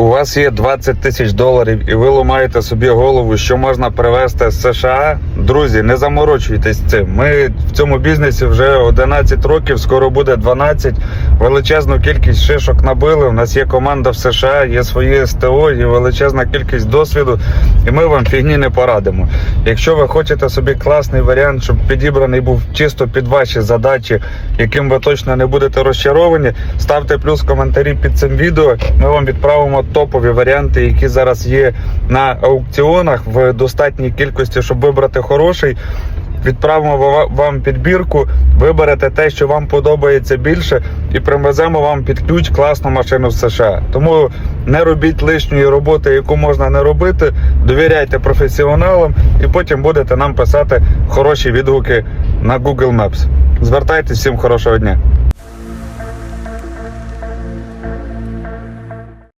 У вас є 20 тисяч доларів, і ви ламаєте собі голову, що можна привезти з США. Друзі, не заморочуйтесь цим. Ми в цьому бізнесі вже 11 років, скоро буде 12. Величезну кількість шишок набили. У нас є команда в США, є свої СТО, є величезна кількість досвіду, і ми вам фігні не порадимо. Якщо ви хочете собі класний варіант, щоб підібраний був чисто під ваші задачі, яким ви точно не будете розчаровані, ставте плюс коментарі під цим відео. Ми вам відправимо топові варіанти, які зараз є на аукціонах в достатній кількості, щоб вибрати хороший. Відправимо вам підбірку, виберете те, що вам подобається більше, і привеземо вам під ключ класну машину в США. Тому не робіть лишньої роботи, яку можна не робити. Довіряйте професіоналам, і потім будете нам писати хороші відгуки на Google Maps. Звертайтесь всім хорошого дня.